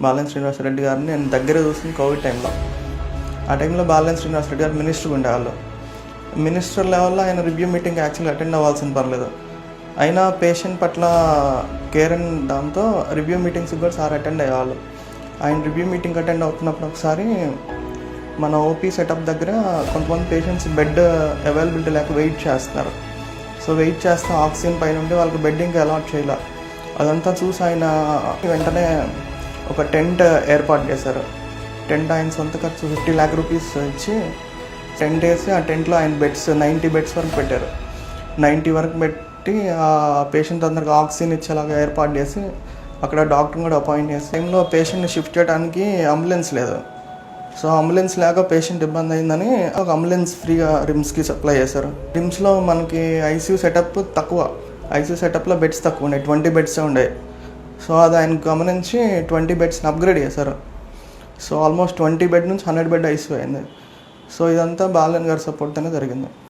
Balun Srinivasa Reddy గారిని నేను దగ్గర చూసింది కోవిడ్ టైంలో. ఆ టైంలో బాలన్ శ్రీనివాసరెడ్డి గారు మినిస్టర్ ఉండేవాళ్ళు. మినిస్టర్ లెవెల్లో ఆయన రివ్యూ మీటింగ్ యాక్చువల్గా అటెండ్ అవ్వాల్సిన పర్లేదు. అయినా పేషెంట్ పట్ల కేర్ అండ్ దాంతో రివ్యూ మీటింగ్స్ కూడా సార్ అటెండ్ అయ్యేవాళ్ళు. ఆయన రివ్యూ మీటింగ్ అటెండ్ అవుతున్నప్పుడు ఒకసారి మన ఓపీ సెటప్ దగ్గర కొంతమంది పేషెంట్స్ బెడ్ అవైలబిలిటీ లేక వెయిట్ చేస్తున్నారు. సో వెయిట్ చేస్తే ఆక్సిజన్ పైన ఉండి వాళ్ళకి బెడ్ ఇంకా అలాట్ చేయాలి. అదంతా చూసి ఆయన వెంటనే ఒక టెంట్ ఏర్పాటు చేశారు. టెంట్ ఆయన సొంత ఖర్చు ఫిఫ్టీ ల్యాక్ రూపీస్ ఇచ్చి టెంట్ వేసి ఆ టెంట్లో ఆయన బెడ్స్ నైంటీ బెడ్స్ వరకు పెట్టారు. నైంటీ వరకు పెట్టి ఆ పేషెంట్ అందరికి ఆక్సిజన్ ఇచ్చేలాగా ఏర్పాటు చేసి అక్కడ డాక్టర్ కూడా అపాయింట్ చేసి టైంలో పేషెంట్ని షిఫ్ట్ చేయడానికి అంబులెన్స్ లేదు. సో అంబులెన్స్ లేక పేషెంట్ ఇబ్బంది అయిందని ఒక అంబులెన్స్ ఫ్రీగా రిమ్స్కి సప్లై చేశారు. రిమ్స్లో మనకి ఐసీయూ సెటప్ తక్కువ. ఐసీయూ సెటప్లో బెడ్స్ తక్కువ ఉన్నాయి. ట్వంటీ బెడ్స్ ఉండే. సో అది ఆయన గమనించి ట్వంటీ బెడ్స్ని అప్గ్రేడ్ చేశారు. సో ఆల్మోస్ట్ ట్వంటీ బెడ్ నుంచి హండ్రెడ్ బెడ్ ఐసీయూ అయింది. సో ఇదంతా బాలన్ గారి సపోర్ట్తోనే జరిగింది.